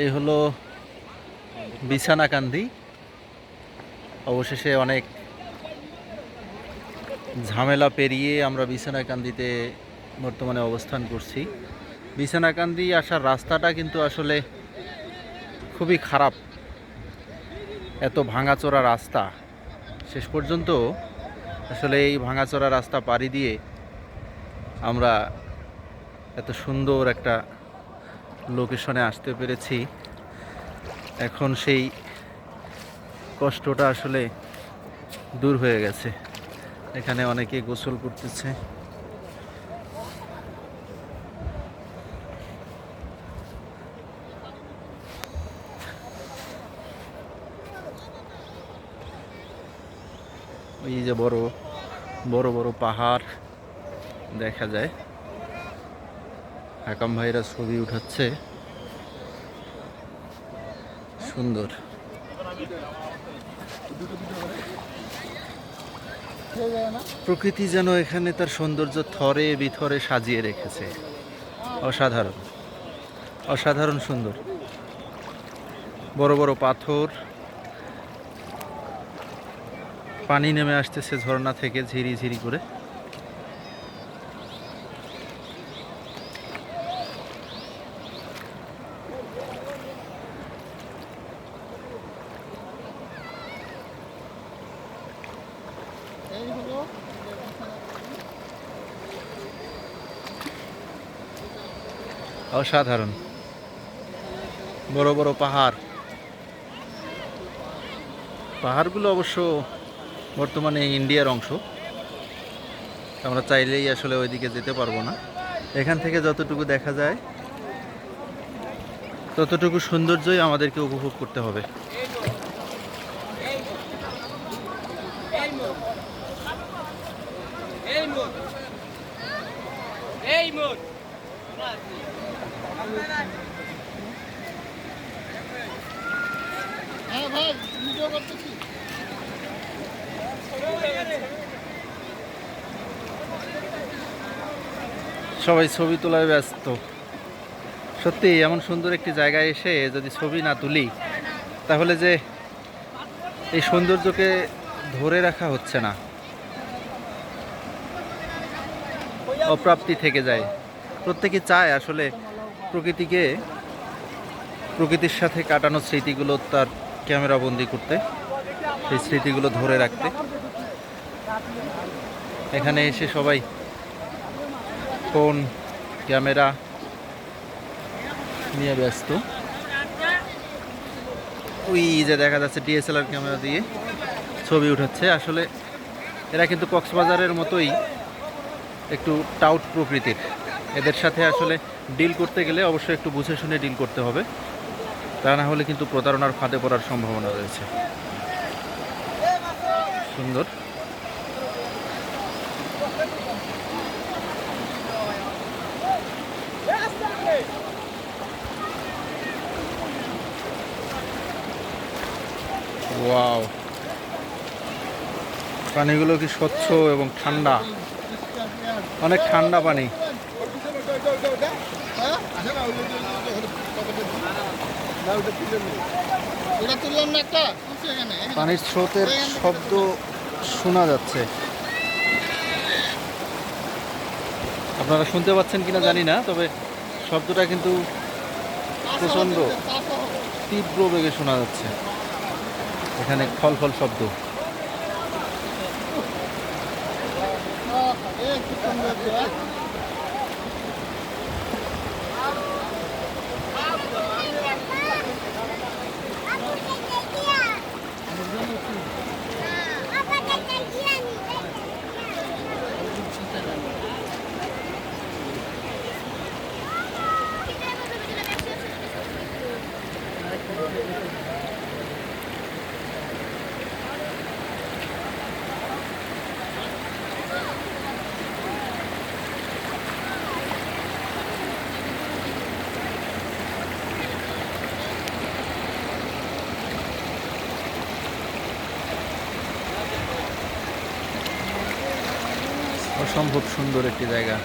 এই হলো বিছানাকান্দি। অবশেষে অনেক ঝামেলা পেরিয়ে আমরা বিছানাকান্দিতে বর্তমানে অবস্থান করছি। বিছানাকান্দি আসার রাস্তাটা কিন্তু আসলে খুবই খারাপ। এত ভাঙাচোরা রাস্তা। শেষ পর্যন্ত আসলে এই ভাঙাচোরা রাস্তা পাড়ি দিয়ে আমরা এত সুন্দর একটা লোকেশনে আসতে পেরেছি। এখন সেই কষ্টটা আসলে দূর হয়ে গেছে। এখানে অনেকে গোসল করতেছে। ওই যে বড় বড় বড় পাহাড় দেখা যায়। হাকাম ভাইরা ছবি উঠাচ্ছে। সুন্দর। প্রকৃতি যেন এখানে তার সৌন্দর্য থরে বিথরে সাজিয়ে রেখেছে। অসাধারণ। অসাধারণ সুন্দর। বড় বড় পাথর। পানি নেমে আসতেছে ঝর্ণা থেকে ঝিরি ঝিরি করে। অসাধারণ। বড় বড় পাহাড়। পাহাড়গুলো অবশ্য বর্তমানে ইন্ডিয়ার অংশ। আমরা চাইলেই আসলে ওইদিকে যেতে পারব না। এখান থেকে যতটুকু দেখা যায়, ততটুকু সৌন্দর্যই আমাদেরকে উপভোগ করতে হবে। এই মোট হ্যাঁ সবাই ছবি তোলায় ব্যস্ত। সত্যি, এমন সুন্দর একটি জায়গায় এসে যদি ছবি না তুলি, তাহলে যে এই সৌন্দর্যকে ধরে রাখা হচ্ছে না। অপ্রাপ্তি থেকে যায়। প্রত্যেকে চায় আসলে প্রকৃতিকে, প্রকৃতির সাথে কাটানো স্মৃতিগুলো তার ক্যামেরা বন্দি করতে, সেই স্মৃতিগুলো ধরে রাখতে। এখানে এসে সবাই ফোন, ক্যামেরা নিয়ে ব্যস্ত। ওই যে দেখা যাচ্ছে ডিএসএলআর ক্যামেরা দিয়ে ছবি উঠাচ্ছে। আসলে এরা কিন্তু কক্সবাজারের মতোই একটু টাউট প্রকৃতির। এদের সাথে আসলে ডিল করতে গেলে অবশ্যই একটু বুঝে শুনে ডিল করতে হবে। তা না হলে কিন্তু প্রতারণার ফাঁদে পড়ার সম্ভাবনা রয়েছে। সুন্দর। ওয়াও। পানিগুলো কি স্বচ্ছ এবং ঠান্ডা। অনেক ঠান্ডা পানি হ্যাঁ ওটা তুললাম না একটা তুলছি এখানে এখানে। পানির স্রোতের শব্দ শোনা যাচ্ছে। আপনারা শুনতে পাচ্ছেন কিনা জানি না, তবে শব্দটা কিন্তু প্রচণ্ড তীব্র বেগে শোনা যাচ্ছে। এখানে ফল ফল শব্দ। অসম্ভব সুন্দর একটি জায়গা।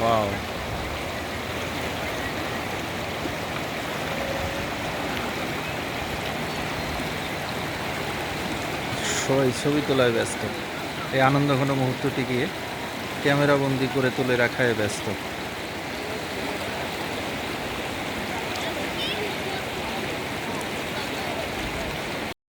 ওয়াও। সবাই ছবি তোলায় ব্যস্ত। এই আনন্দঘন মুহূর্তটিকে ক্যামেরাবন্দি করে তুলে রাখায় ব্যস্ত।